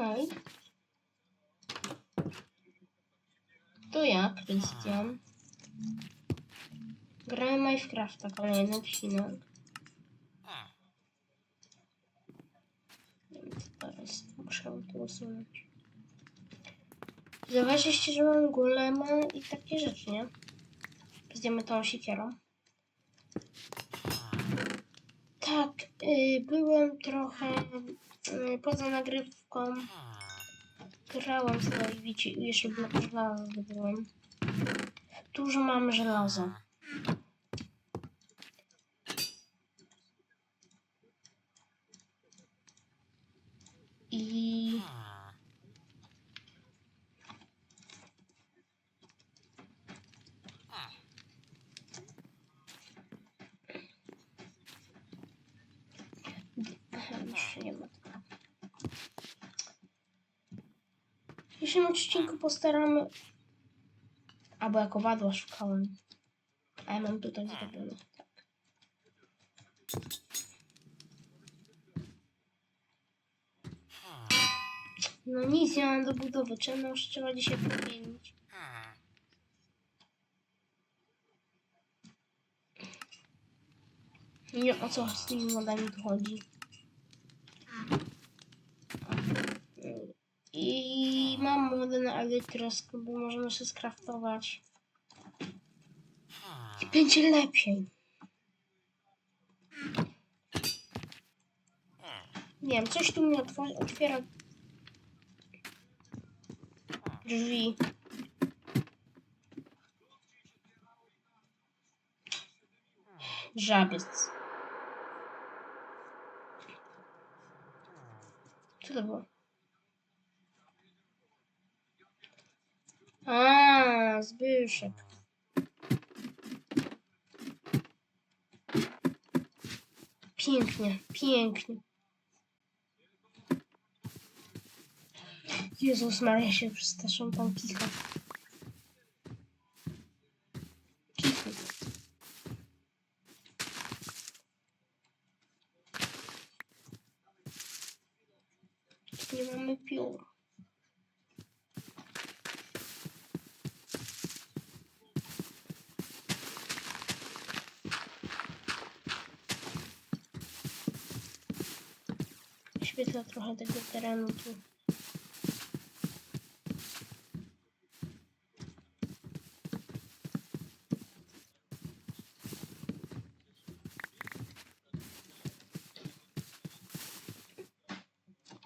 Okej. To ja, Krystian. Gramy Minecrafta, kolejny odcinek. Nie wiem, co teraz muszę tu usunąć. Zauważyliście, że mam golema i takie rzeczy, nie? Zdjemy tą siekierą. Tak, y, byłem trochę y, poza nagrywką. Grałem sobie, widzicie, jeszcze blok żelaza. Dużo mam żelaza. I Aha, już nie ma tego. W dzisiejszym odcinku postaramy... Albo jako wadła szukałem. A ja mam tutaj zrobione. Tak. No nic, nie mam do budowy. Czemu trzeba dzisiaj powielić? Nie wiem o co z tymi modami tu chodzi. I mam na elektrosku, bo możemy się skraftować. I będzie lepiej. Nie wiem, coś tu otworzy, otwiera drzwi. Żabiec. Co to było? A, Zbyszek. Pięknie, pięknie. Jezus Maria się przestraszą tam kicha. Kichy. Nie mamy piór. Świetla trochę tego terenu tu.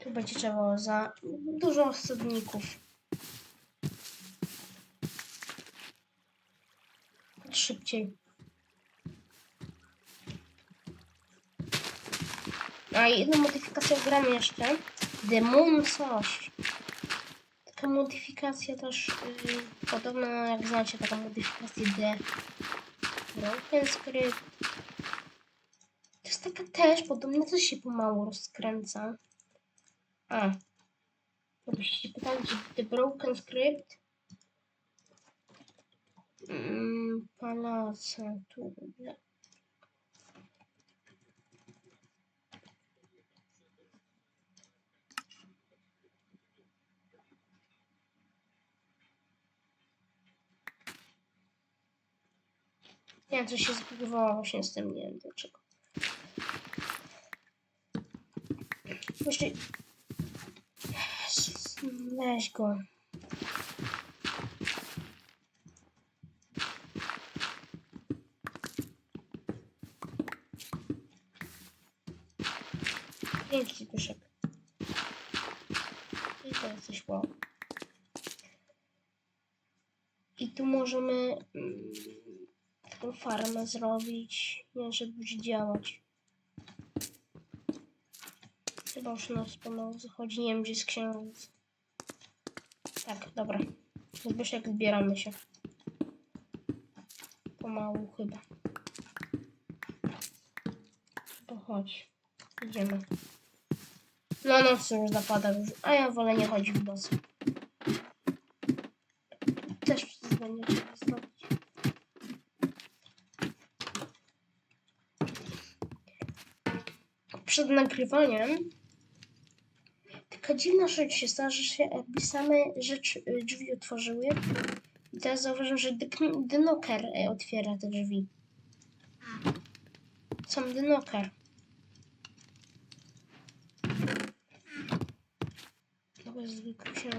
Tu będzie trzeba za dużo osobników. Szybciej. A jedna modyfikacja gram jeszcze. Demon coś. Taka modyfikacja też yy, podobna jak znacie taką modyfikację D. Broken Script. To jest taka też podobna, coś się pomału rozkręca. A. Jakbyście się pytali, czy The Broken Script? Mm, palace, tu. Nie. Wiem, coś się zbudowało właśnie z tym, nie wiem dlaczego. Jeszcze... Weź go. Piękny pyszek. I to jest coś wow. I tu możemy mm, taką farmę zrobić, nie żeby już działać. Chyba już nas pomału zachodzi, nie wiem gdzie jest księżyc. Tak, dobra. Zbyszek, zbieramy się. Pomału chyba. To chodź. Idziemy. No noc już zapada a ja wolę nie chodzić w nocy. Też przyzwanie trzeba zrobić. Przed nagrywaniem tak Taka dziwna rzecz się stała, że się jakby same rzeczy, y, drzwi otworzyły. I teraz zauważam, że dynoker y, otwiera te drzwi. Sam dynoker. Dobra, zwykle się...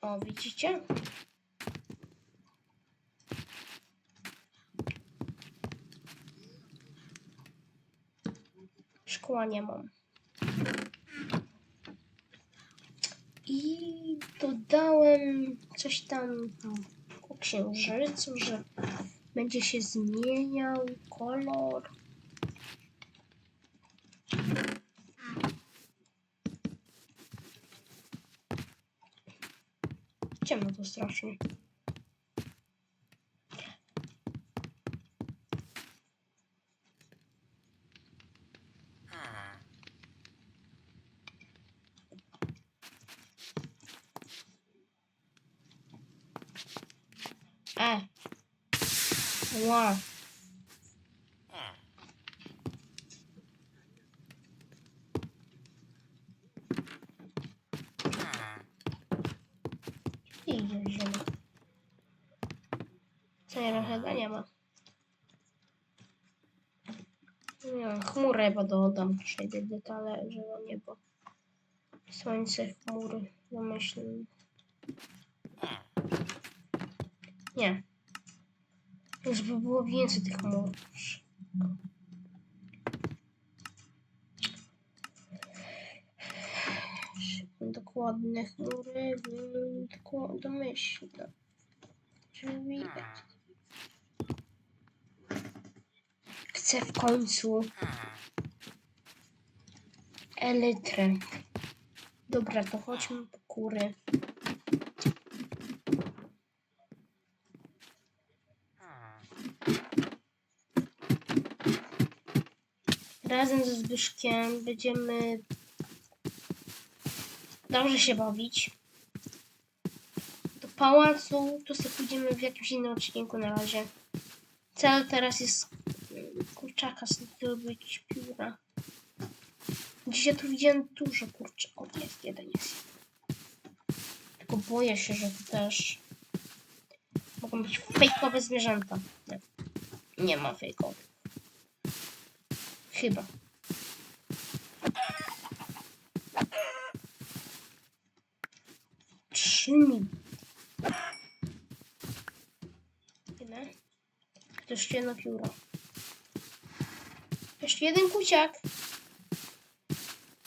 O, widzicie? Nie mam. I dodałem coś tam o księżycu, że będzie się zmieniał kolor. Ciemno to strasznie. E. Ła. Idzie zielony. Co nie chyba nie ma. Nie wiem, chmurę chyba dodam. Przejdę detale, żeby niebo. Słońce, chmury. Domyślę. Nie. Już by było więcej tych chmur. Dokładne chmury, domyślne. Czyli... Chcę w końcu elytrę. Dobra, to chodźmy po kury. Razem ze Zbyszkiem będziemy dobrze się bawić. Do pałacu to sobie pójdziemy w jakimś innym odcinku na razie. Cel teraz jest mm, kurczaka zdobyć pióra. Dzisiaj tu widziałem dużo kurczaków. Jest, jeden jest. Tylko boję się, że to też mogą być fejkowe zwierzęta. Nie, nie ma fejkowych. Chyba. Trzy mi. Ile? To jeszcze jedno pióro. Jeszcze jeden kuciak.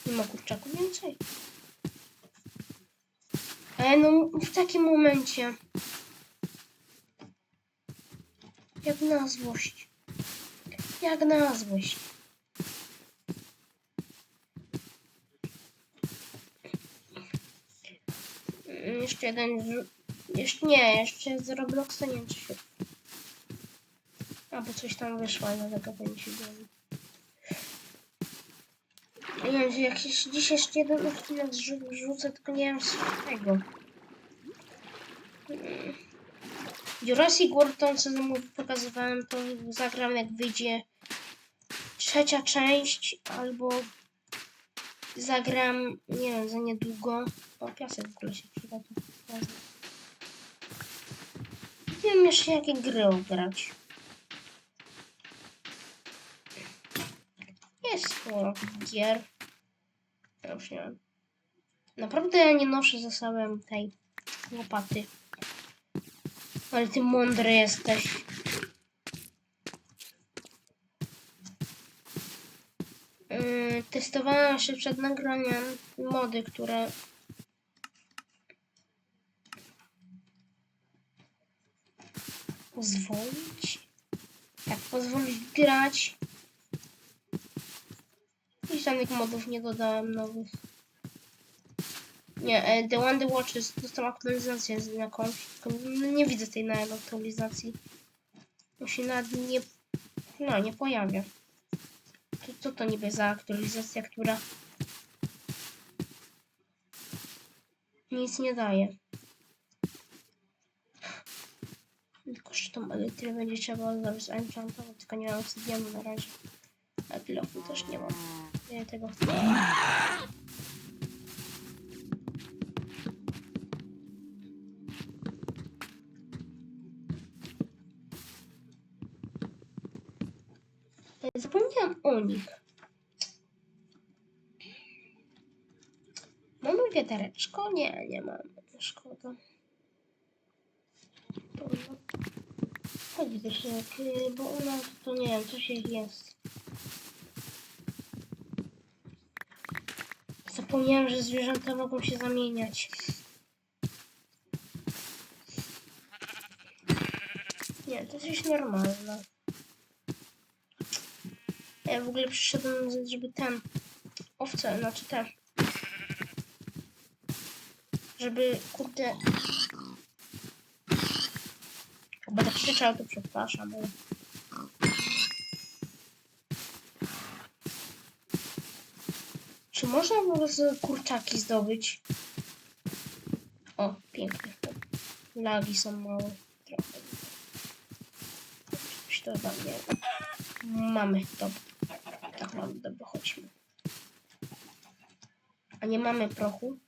Nie ma kurczaków więcej. Ale no w takim momencie. Jak na złość. Jak na złość. Jeszcze jeden. Jeszcze nie, jeszcze z Robloxa nie wiem, się. Albo coś tam wyszło, ale tego będzie działo. Nie wiem, jak się, dzisiaj jeszcze jeden odcinek rzucę, tylko nie wiem z tego. Mm. Jurassic World to co pokazywałem, to zagram jak wyjdzie trzecia część, albo zagram, nie wiem, za niedługo. O, piasek w się przyda. Nie wiem jeszcze jakie gry grać. Jest sporo gier. Ja już nie wiem. Naprawdę ja nie noszę ze sobą tej łopaty. Ale ty mądry jesteś. Testowałam się przed nagraniem mody, które pozwolić? Tak, pozwolić grać. I żadnych modów nie dodałem nowych. Nie, e, The The Watches dostał aktualizację z jakąś. tylko n- Nie widzę tej na aktualizacji. To się nawet nie. No, nie pojawia. Co to niby za aktualizacja, która nic nie daje. Tylko, że tą elytrę będzie trzeba zrobić enchantować, tylko nie mam obsydianu na razie. A pilofu też nie mam. Ja tego balonik. Mamy wiadereczko? Nie, nie mamy. Szkoda. Chodzi też jak, y, bo ona to nie wiem, coś jest. Zapomniałem, że zwierzęta mogą się zamieniać. Nie, to jest normalne. Ja w ogóle przyszedłem, żeby ten owce, znaczy te, żeby kurde. Będę krzyczał, to przepraszam. ale- Czy można po prostu kurczaki zdobyć? O, pięknie. Lagi są małe. Trochę. Coś to dla mnie. Mamy, dobra. Tak mamy, dobra, chodźmy. A nie mamy prochu?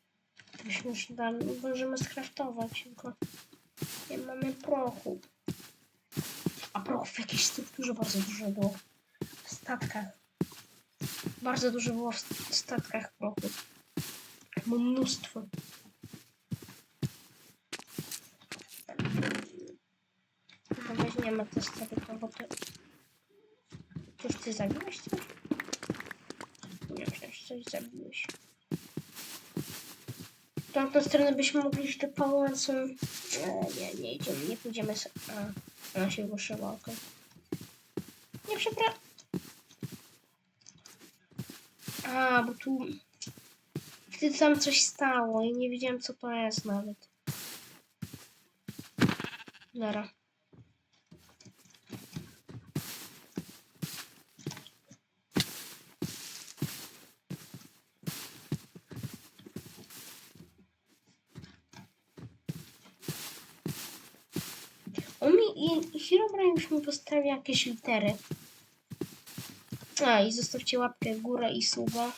Byśmy już dalej możemy skraftować, tylko nie mamy prochu. A prochów jakiejś strukturze bardzo dużo było. W statkach. Bardzo dużo było w st- statkach prochów. Było mnóstwo. No weźmiemy te stare bo to... Czyż ty zabiłeś coś? Nie, myślałem, że coś zabiłeś. W tamtą stronę byśmy mogli iść do pałacu. Nie, nie, nie idziemy, nie pójdziemy. s- A, ona się ruszyła, okej. Nie, przepraszam. A, bo tu... Wtedy tam coś stało i nie wiedziałem co to jest nawet. Dobra. On mi i, Herobrine już mi postawi jakieś litery. A, i zostawcie łapkę w górę i suba.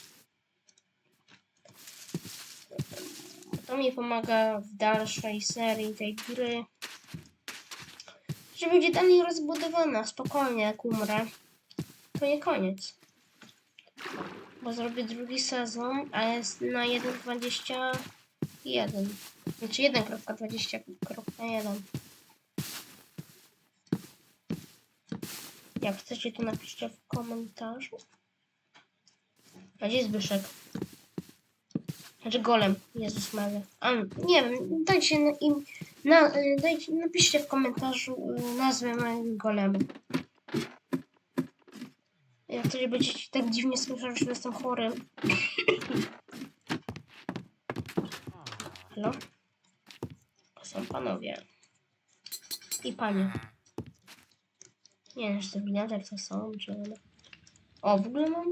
To mi pomaga w dalszej serii tej gry. Że będzie dalej rozbudowana, spokojnie, jak umrę. To nie koniec. Bo zrobię drugi sezon, a jest na 1.21. Znaczy 1.20.1. Jak chcecie, to napiszcie w komentarzu. A gdzie Zbyszek? Znaczy golem. Jezus Maria. A, nie wiem, dajcie im, na, dajcie, napiszcie w komentarzu y, nazwę mojego golemu. Jak ktoś będziecie tak dziwnie słyszał, że jestem chory. Halo? To są panowie. I panie. Nie wiem, czy to winader to są, czy... O, w ogóle mam...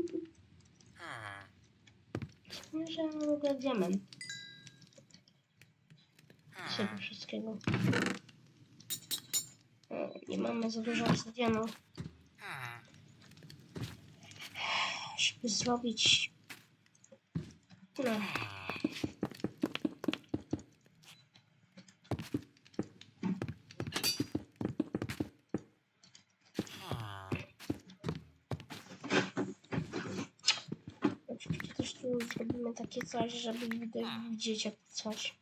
Nie, że mam w ogóle diament. Z tego wszystkiego. O, nie mamy za dużo obsydianu. Żeby zrobić... No. Oczywiście też tu zrobimy takie coś, żeby widać- widzieć jak coś.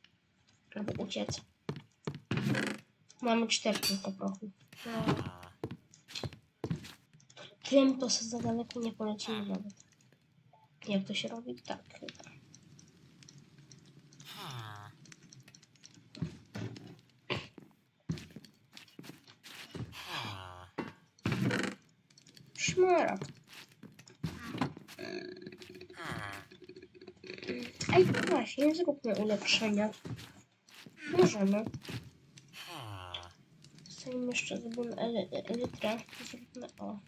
Żeby uciec. Mamy cztery tylko prochu. No. Tym to za daleko nie polecimy nawet. Jak to się robi? Tak chyba. Szmarek. Ej, właśnie, zróbmy ulepszenia. Możemy. Zostawimy jeszcze zrobimy ele- elytrę. Zróbmy o.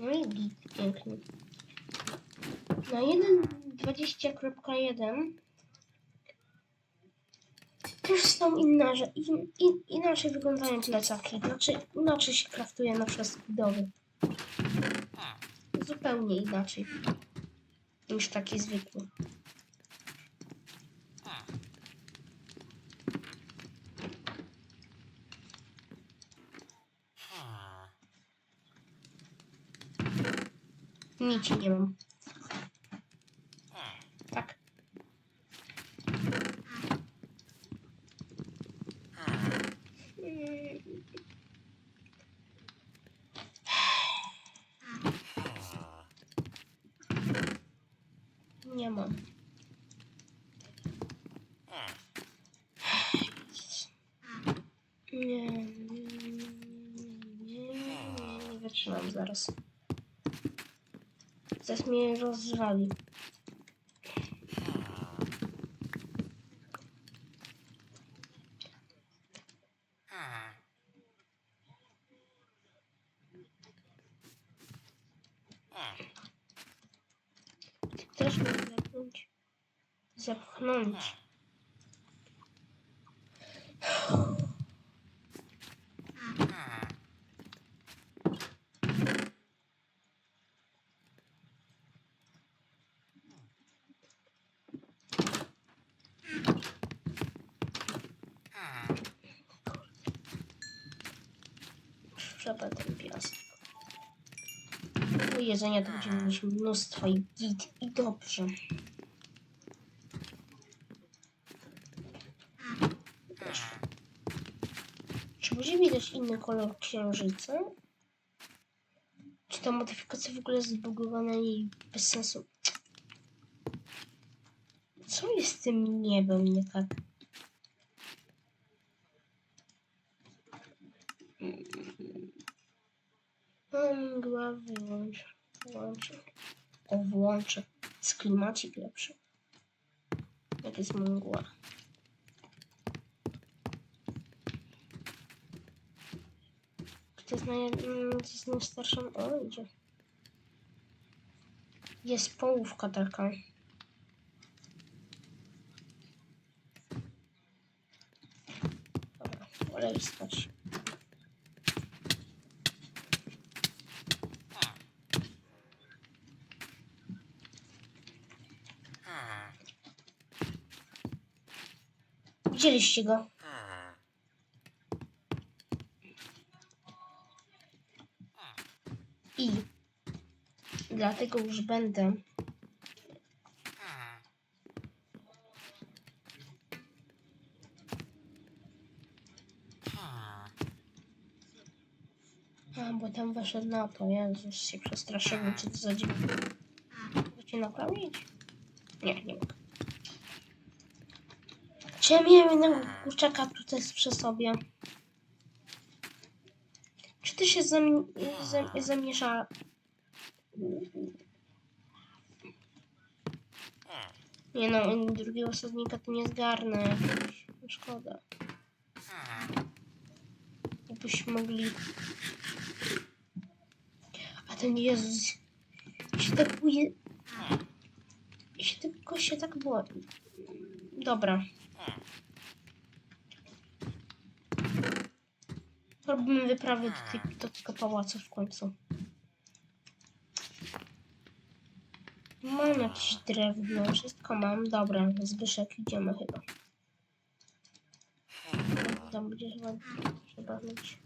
No i git, pięknie. Na 1.20.1 też są inne, że in, in, inaczej wyglądają plecaki. Znaczy, inaczej się kraftuje na przykład budowy. Zupełnie inaczej niż taki zwykły. Nic nie mam. Tak. Mm. Nie mam. Nie, nie, nie, nie, nie, nie wytrzymam zaraz. Zaraz mnie rozwali. Ty też mnie zepchnąć. Zepchnąć. Trzeba ten piasek. Do jedzenia to będziemy mieć mnóstwo i git dobrze. Czy będzie widać inny kolor księżyca? Czy ta modyfikacja w ogóle jest zbugowana i bez sensu? Co jest z tym niebem nie tak? Mgła wyłącz. Włączę. O, włączę. Z klimacik lepszy. Jak jest mgła. Kto jest, naj... mm, kto jest najstarszą? O, idzie. Jest połówka taka. Dobra, wolę spać. Widzieliście go? I dlatego już będę. A, bo tam weszedł na to. Jezus się przestraszyłem, czy to za dziwne. Chcecie naprawić? Nie, nie mogę. Czy miałem jednego kurczaka tutaj przy sobie? Czy ty się zam, zam? Nie no, drugiego osobnika to nie zgarnę. Szkoda. Jakbyśmy mogli... A ten Jezus... się tak buje... się tylko się tak boi. Dobra. Robimy wyprawę do, tej, do tego pałacu w końcu. Mam jakieś drewno, wszystko mam. Dobra, Zbyszek, idziemy chyba. Tam będzie chyba trzeba mieć.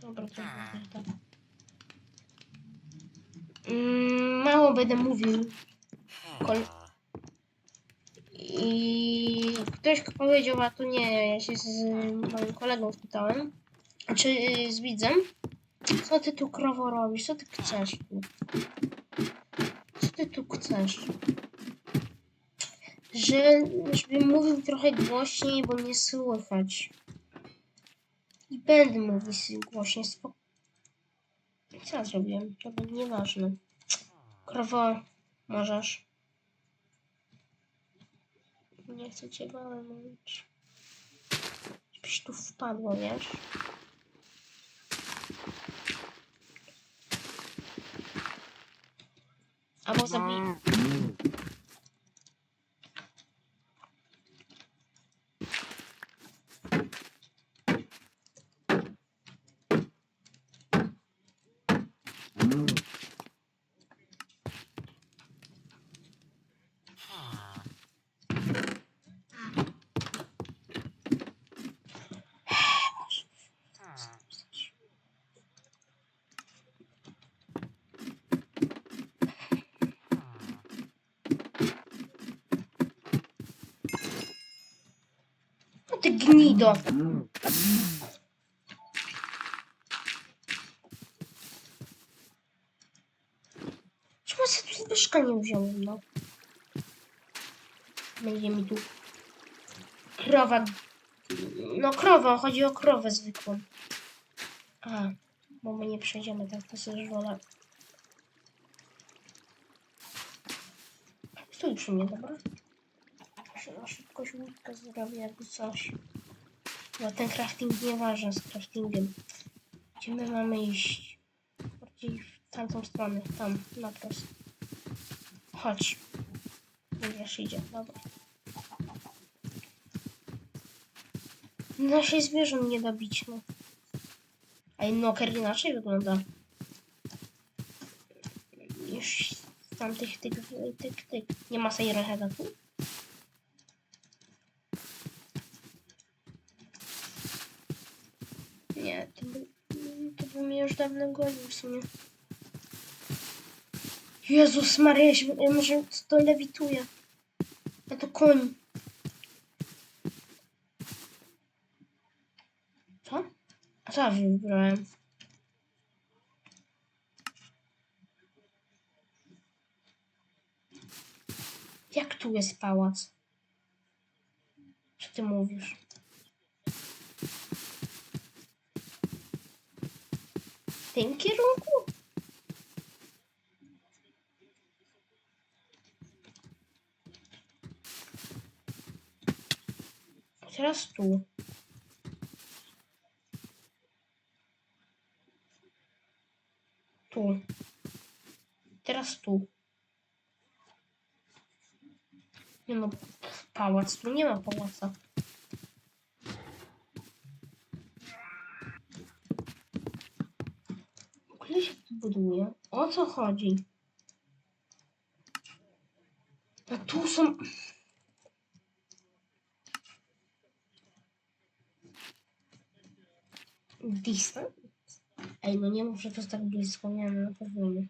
Dobra, to będzie tak. Mm, mało będę mówił. Kol i ktoś powiedział, a tu nie, ja się z moim kolegą spytałem, czy z widzem, co ty tu krowo robisz, co ty chcesz? Co ty tu chcesz? Że, żebym mówił trochę głośniej, bo mnie słychać. I będę mówił głośniej, spoko. Co ja zrobiłem? To będzie nieważne. Krowo, możesz. Nie chcę cię walnąć. Żebyś tu wpadło, wiesz? Albo zabij... gnido! Czemu ja tu zbyszka nie wziąłem, no? Będzie mi tu... Krowa... No krowa, chodzi o krowę zwykłą. A, bo my nie przejdziemy tak, to sobie wolę. Stój przy mnie, dobra? Muszę na szybkość łódkę zrobię, jakby coś. Bo ten crafting nie ważny z craftingiem. Gdzie my mamy iść? Bardziej w tamtą stronę, tam, na prost. Chodź. Już idzie, dobra. Nasze zwierząt nie da bić, no. A Noker inaczej wygląda. Już z tamtych tyk, tyk, tyk. Nie ma Siren tu? Nie, to by, to by już dawno gonił w sumie. Jezus Maria, ja się- może to lewituje. A to koń. Co? A co wybrałem? Jak tu jest pałac? Co ty mówisz? W tym kierunku? Teraz tu. Tu. Teraz tu. Nie no, pałac. Tu nie ma pałaca. Co chodzi? A tu są... Distance? Ej, no nie że to tak blisko. Nie, no na pewno nie.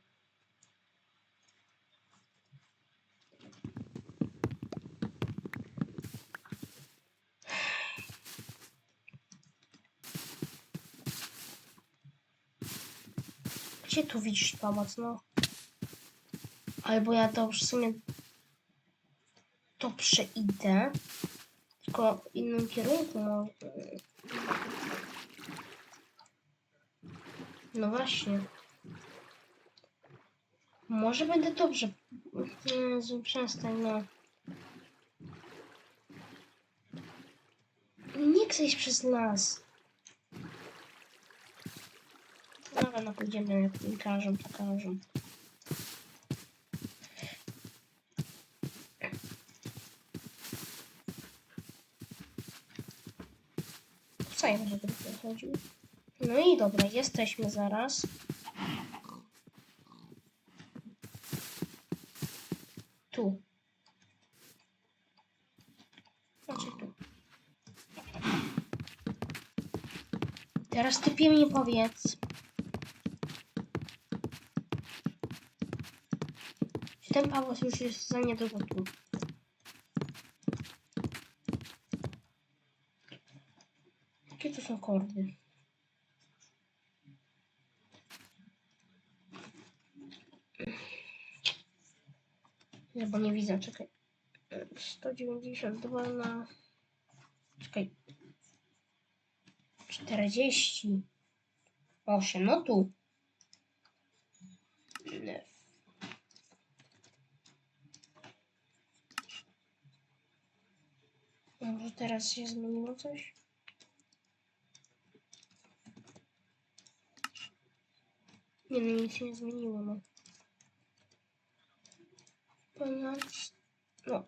Gdzie tu widzisz pałac, no? Albo ja to w sumie to przeidę. Tylko w innym kierunku może. No właśnie. Może będę dobrze. Jezu, przestań, no. Nie chcę iść przez las. No pójdziemy jak mi każą, to każą. Co ja będę chodził? No i dobra, jesteśmy zaraz. Tu. Znaczy tu. Teraz typie mi powiedz. Ten pałac już jest za niedługo tu? Jakie to są kordy? Nie, bo nie widzę, czekaj. 192 na... Czekaj. 48, no tu. Może teraz się zmieniło coś? Nie, no nic się nie zmieniło, no. Ponad... No.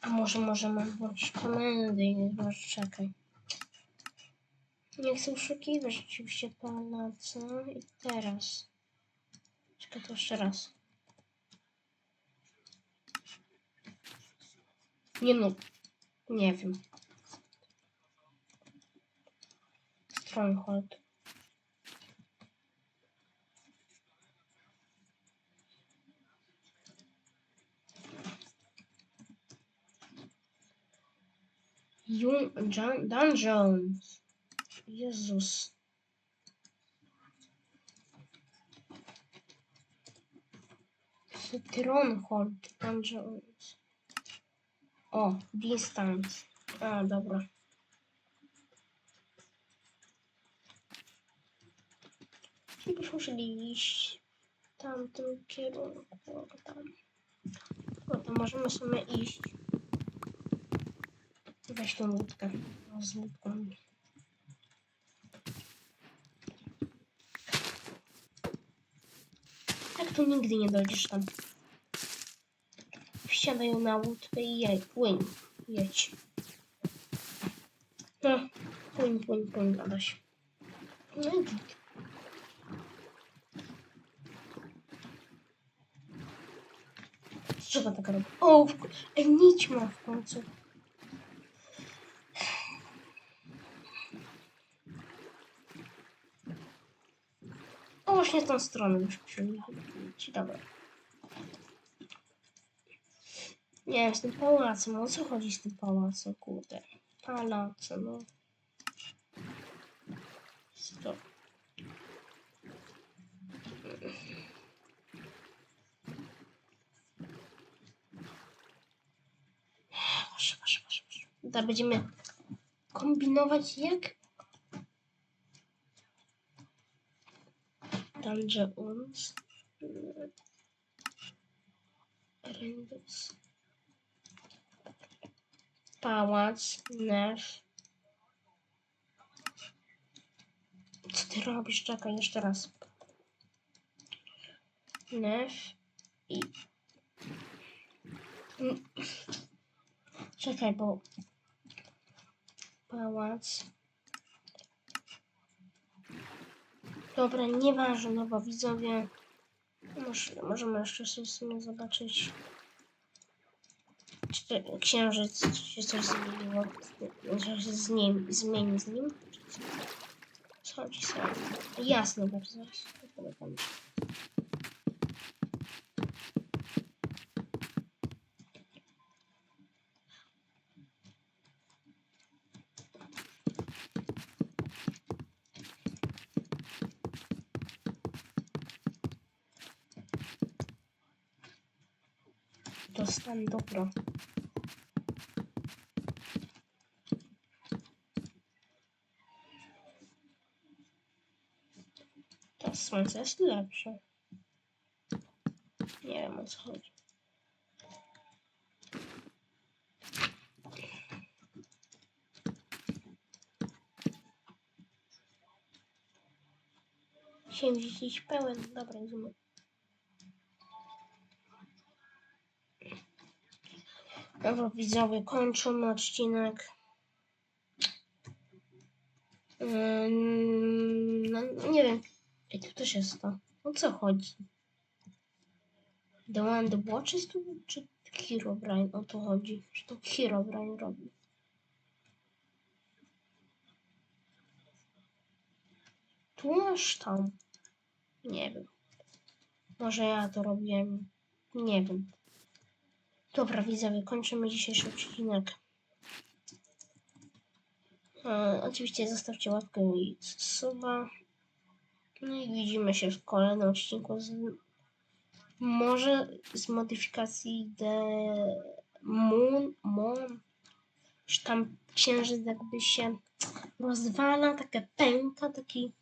A może możemy włączyć komendy i może czekaj. Nie chcę oszukiwać rzeczywiście pana, co? I teraz. Czekaj, to jeszcze raz. Nie no. Nie wiem. Stronghold. Jung Dungeons. Jezus. Stronghold Dungeons. O, distance. A, dobra. Byśmy musieli iść w tamtym kierunku. o, Tam. O, to możemy sobie iść. Weź tą łódkę. O, z łódką. Nigdy nie dojdziesz tam. Wsiadaj na łódkę i jej, płyń. Jedź. No, płyń, płyń, płyń, Adaś. No i git. Trzeba tak robić. O, w... ko- Ej, nić ma w końcu. Właśnie tą stronę już przyjechać. Dobra. Nie z tym pałacem. O co chodzi z tym pałacem, kurde? Palacem, no. Stop. Proszę, proszę, proszę, będziemy kombinować jak Dungeons. Rendus. Pałac, nef. Co ty robisz? Czekaj, jeszcze raz. Nef i... Mm. Czekaj, bo... Pałac. Dobra, nieważne, bo widzowie... Może, możemy jeszcze sobie w sumie zobaczyć... Czy księżyc, czy się coś zmieniło? Się z nim, zmieni z nim? Co? Sobie. Jasne, bardzo. Dostałem dobro. To słońce jest lepsze. Nie wiem o co chodzi. Chciałem dziś pełen. Dobra, idziemy. Dobra, widzowie, kończymy odcinek. Ym, No, nie wiem. Ej, tu też jest to. O co chodzi? The One The Watch jest tu? Czy Herobrine o to chodzi? Czy to Herobrine robi? Tu masz tam. Nie wiem. Może ja to robiłem. Nie wiem. Dobra, widzowie, kończymy dzisiejszy odcinek. E, oczywiście zostawcie łapkę i suba. No i widzimy się w kolejnym odcinku z może z modyfikacji The Moon, Moon, że tam księżyc jakby się rozwala, taka pęka, taki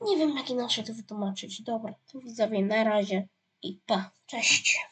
nie wiem jak inaczej to wytłumaczyć. Dobra, to widzowie na razie i pa, cześć.